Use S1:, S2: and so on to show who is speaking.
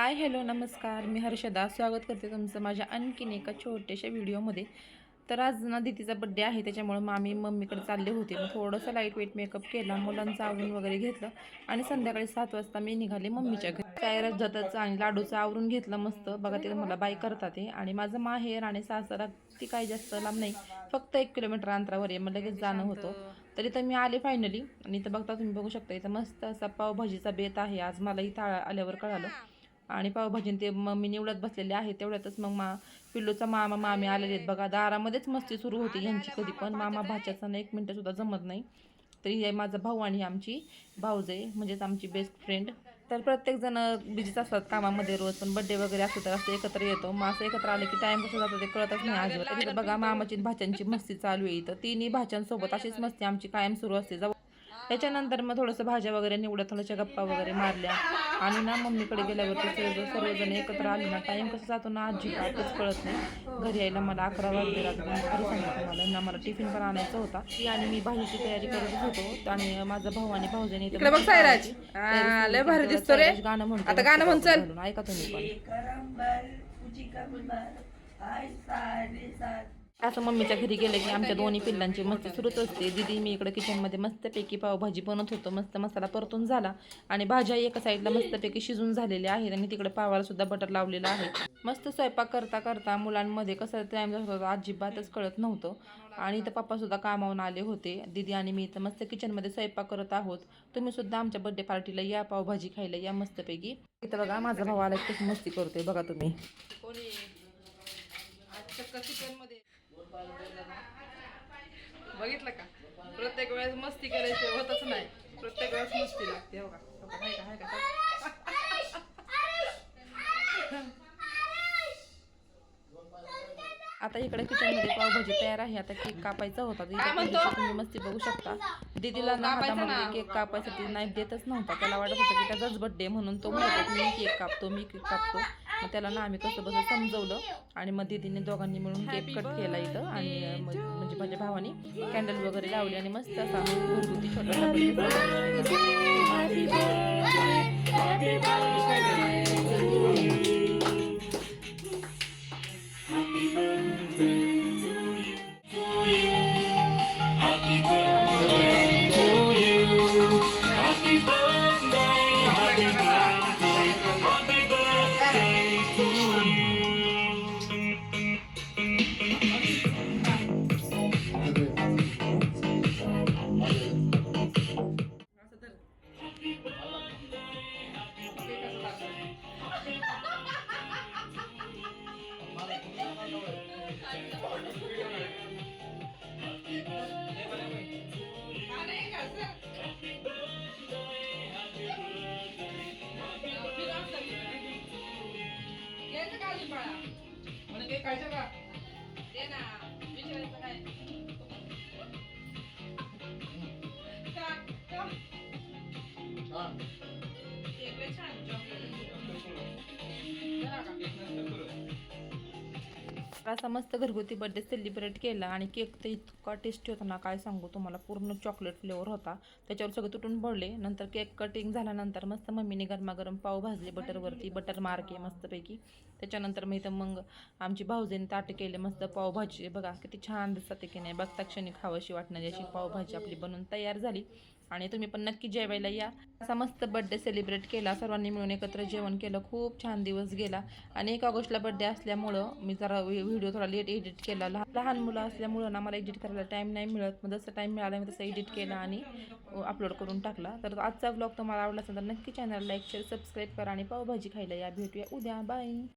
S1: Hi hello नमस्कार. मी हर्षदा. स्वागत करते तुमचं माझ्या आणखीन एका छोट्याशा व्हिडिओमध्ये. तर आज ना दिदीचा बड्डे आहे त्याच्यामुळं मामी मम्मीकडे चालले होते. मग थोडंसं लाइट वेट मेकअप केला मुलांचं आवरून वगैरे घेतलं आणि संध्याकाळी सात वाजता मी निघाले मम्मीच्या घरी. काय जाताचं आणि लाडूचं आवरून घेतलं मस्त. बघा तिथं मला बाय करतात ते आणि माझं माहेर आणि सासरा ती काही जास्त लांब नाही. फक्त एक किलोमीटर अंतरावर आहे. मग लगेच जाणं होतं. तर इथं मी आले फायनली आणि इथं बघता तुम्ही बघू शकता इथं मस्त असा पावभाजीचा बेत आहे. आज मला इथं आल्यावर कळालं. आणि पावभाजी ते मम्मी निवडत बसलेले आहे तेवढ्यातच मग मा पिल्लूचा मामा मामी आलेले आहेत बघा. दारामध्येच मस्ती सुरू होती यांची कधी पण मामा भाच्याचा एक मिनटं सुद्धा जमत नाही. तरी हे माझा भाऊ आणि आमची भाऊजे म्हणजेच आमची बेस्ट फ्रेंड तर प्रत्येक जण बिझीच असतात कामामध्ये रोज पण बड्डे वगैरे असतो तर असं एकत्र येतो. मग असं एकत्र आलं की टाइम कसं जातो ते कळतच नाही आज बघा मामाची भाच्यांची मस्ती चालू आहे. इथं तिन्ही भाच्यांसोबत अशीच मस्ती आमची कायम सुरू असते. जाऊ त्याच्यानंतर मग थोडंसं भाज्या वगैरे निवडत थोड्याशा गप्पा वगैरे मारल्या. आणि ना मम्मीकडे गेल्यावरती सर्व सर्वजण एकत्र आले ना टाईम कसं जातो ना अजिबातच कळत नाही. घरी यायला मला अकरा वाजले रात्री. खरं सांगतो तुम्हाला ना मला टिफिन पण आणायचा होता. ती आणि मी भाजीची तयारी करत होतो. आणि माझा भाऊ आणि
S2: इकडे बघ सायराज. लय भारी दिसतो रे.
S1: सायराज गाणं म्हणतो.
S2: आता गाणं म्हण चल.
S1: घालून. ऐका तुम्ही पण. असं मम्मीच्या घरी गेलं की आमच्या दोन्ही पिल्लांची मस्ती सुरूच असते. दिदी मी इकडे किचनमध्ये मस्तपैकी पावभाजी बनवत होतो. मस्त मसाला परतून झाला आणि भाज्या एका साईडला मस्तपैकी शिजून झालेल्या आहेत आणि तिकडे पावाला सुद्धा बटर लावलेलं आहे. मस्त स्वयंपाक करता करता मुलांमध्ये कसं टाईम जात होता अजिबातच कळत नव्हतं. आणि इथं पप्पासुद्धा कामावून आले होते. दिदी आणि मी इथं मस्त किचनमध्ये स्वयंपाक करत आहोत. तुम्ही सुद्धा आमच्या बड्डे पार्टीला या पावभाजी खायला या मस्तपैकी. इथं बघा माझा भाऊ आला कशी मस्ती करतोय बघा तुम्ही.
S2: कोणी? बघितलं का? प्रत्येक वेळेस मस्ती करायची होतच नाही. प्रत्येक वेळेस मस्ती लागते हो का? हो का?
S1: आता इकडे किचनमध्ये पावभाजी तयार आहे. आता केक कापायचा होता. तुम्ही मस्ती बघू शकता. दीदीला ना हातामध्ये केक कापायसाठी नाही देतच नव्हता. त्याला वाटत होतं की त्याचाच बड्डे म्हणून तो म्हणतो मी केक कापतो मी केक कापतो. मग त्याला ना आम्ही कसं बसं समजवलं आणि मग दीदीने दोघांनी मिळून केक कट केला इथं. आणि म्हणजे माझ्या भावाने कॅन्डल वगैरे लावली आणि मस्त असा घरगुती छोटासा
S2: दे ना विचारायचं काय का? का? केक
S1: असा मस्त घरगुती बर्थडे सेलिब्रेट केला आणि केक तर इतका टेस्टी होता ना काय सांगू तुम्हाला? पूर्ण चॉकलेट फ्लेवर होता. त्याच्यावर सगळं तुटून पडले. नंतर केक कटिंग झाल्यानंतर मस्त मम्मीने गरमागरम पाव भाजले बटरवरती. बटर मारके मस्तपैकी. त्याच्यानंतर मग इथं मग आमची भाऊजीने ताट केले मस्त पावभाजी बघा किती छान दिसतात की नाही. बघता क्षणी खावशी वाटणारी अशी पावभाजी आपली बनवून तयार झाली. आणि तुम्ही पण नक्की जेवायला या. असा मस्त बड्डे सेलिब्रेट केला. सर्वांनी मिळून एकत्र जेवण केलं. खूप छान दिवस गेला. आणि एक ऑगस्टला बड्डे असल्यामुळं मी जरा व्हिडिओ थोडा लेट एडिट केला. लहान लहान मुलं असल्यामुळं ना मला एडिट करायला टाईम नाही मिळत. मग जसं टाईम मिळाला मी तसं एडिट केला आणि अपलोड करून टाकला. तर आजचा ब्लॉग तुम्हाला आवडला असेल तर नक्की चॅनल लाईक शेअर सबस्क्राईब करा आणि पावभाजी खायला या. भेटूया उद्या. बाय